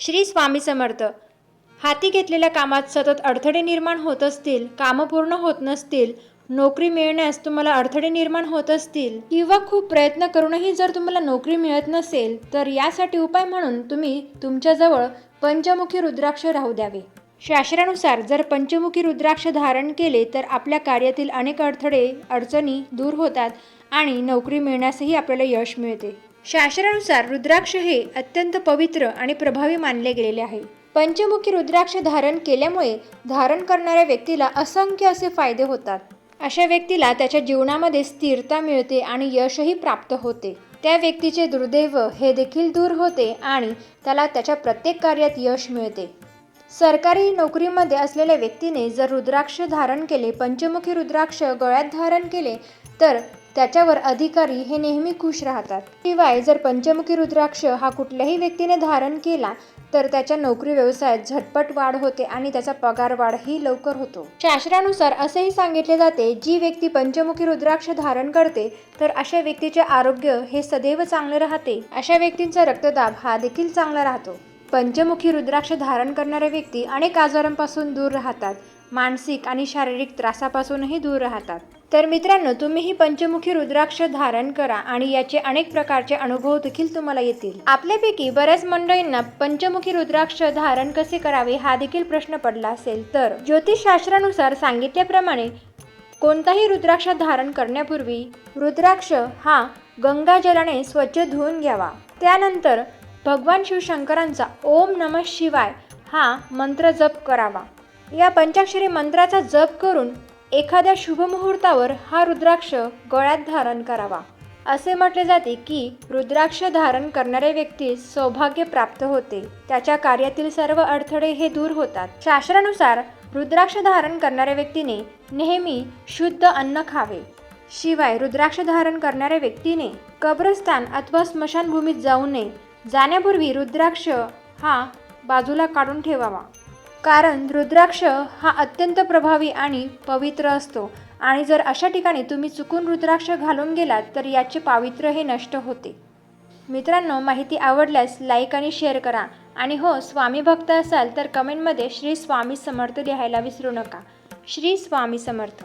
श्री स्वामी समर्थ. हाती घेतलेल्या कामात सतत अडथळे निर्माण होत असतील कामं पूर्ण होत नसतील नोकरी मिळण्यास तुम्हाला अडथळे निर्माण होत असतील. किंवा खूप प्रयत्न करूनही जर तुम्हाला नोकरी मिळत नसेल तर यासाठी उपाय म्हणून तुम्ही तुमच्याजवळ पंचमुखी रुद्राक्ष राहू द्यावे. शास्त्रानुसार जर पंचमुखी रुद्राक्ष धारण केले तर आपल्या कार्यातील अनेक अडथळे अडचणी दूर होतात आणि नोकरी मिळण्यासही आपल्याला यश मिळते. शास्त्रानुसार रुद्राक्ष हे अत्यंत पवित्र आणि प्रभावी मानले गेलेले आहे. पंचमुखी रुद्राक्ष धारण केल्यामुळे धारण करणाऱ्या व्यक्तीला असंख्य असे फायदे होतात. अशा व्यक्तीला त्याच्या जीवनामध्ये स्थिरता मिळते आणि यशही प्राप्त होते. त्या व्यक्तीचे दुर्दैव हे देखील दूर होते आणि त्याला त्याच्या प्रत्येक कार्यात यश मिळते. सरकारी नोकरीमध्ये असलेल्या व्यक्तीने जर रुद्राक्ष धारण केले पंचमुखी रुद्राक्ष गळ्यात धारण केले तर त्याच्यावर अधिकारी हे नेहमी खुश राहतात. शिवाय जर पंचमुखी रुद्राक्ष हा कुठल्याही व्यक्तीने धारण केला तर त्याच्या नोकरी व्यवसायात झटपट वाढ होते आणि त्याचा पगार वाढही लवकर होतो. शास्त्रानुसार असेही सांगितले जाते जी व्यक्ती पंचमुखी रुद्राक्ष धारण करते तर अशा व्यक्तीचे आरोग्य हे सदैव चांगले राहते. अशा व्यक्तींचा रक्तदाब हा देखील चांगला राहतो. पंचमुखी रुद्राक्ष धारण करणाऱ्या व्यक्ती अनेक आजारांपासून दूर राहतात. मानसिक आणि शारीरिक त्रासापासूनही दूर राहतात. तर मित्रांनो तुम्हीही पंचमुखी रुद्राक्ष धारण करा आणि याचे अनेक प्रकारचे अनुभव देखील तुम्हाला येतील. आपल्यापैकी बऱ्याच मंडळींना पंचमुखी रुद्राक्ष धारण कसे करावे हा देखील प्रश्न पडला असेल. तर ज्योतिषशास्त्रानुसार सांगितल्याप्रमाणे कोणताही रुद्राक्ष धारण करण्यापूर्वी रुद्राक्ष हा गंगाजलाने स्वच्छ धुवून घ्यावा. त्यानंतर भगवान शिवशंकरांचा ओम नम शिवाय हा मंत्र जप करावा. या पंचाक्षरी मंत्राचा जप करून एखाद्या शुभ मुहूर्तावर हा रुद्राक्ष गळ्यात धारण करावा. असे म्हटले जाते की रुद्राक्ष धारण करणाऱ्या व्यक्तीस सौभाग्य प्राप्त होते. त्याच्या कार्यातील सर्व अडथळे हे दूर होतात. शास्त्रानुसार रुद्राक्ष धारण करणाऱ्या व्यक्तीने नेहमी शुद्ध अन्न खावे. शिवाय रुद्राक्ष धारण करणाऱ्या व्यक्तीने कब्रस्तान अथवा स्मशानभूमीत जाऊ नये. जाण्यापूर्वी रुद्राक्ष हा बाजूला काढून ठेवावा. कारण रुद्राक्ष हा अत्यंत प्रभावी आणि पवित्र असतो. आणि जर अशा ठिकाणी तुम्ही चुकून रुद्राक्ष घालून गेलात तर याचे पावित्र्य हे नष्ट होते. मित्रांनो माहिती आवडल्यास लाईक आणि शेअर करा. आणि हो स्वामी भक्त असाल तर कमेंटमध्ये श्री स्वामी समर्थ लिहायला विसरू नका. श्री स्वामी समर्थ.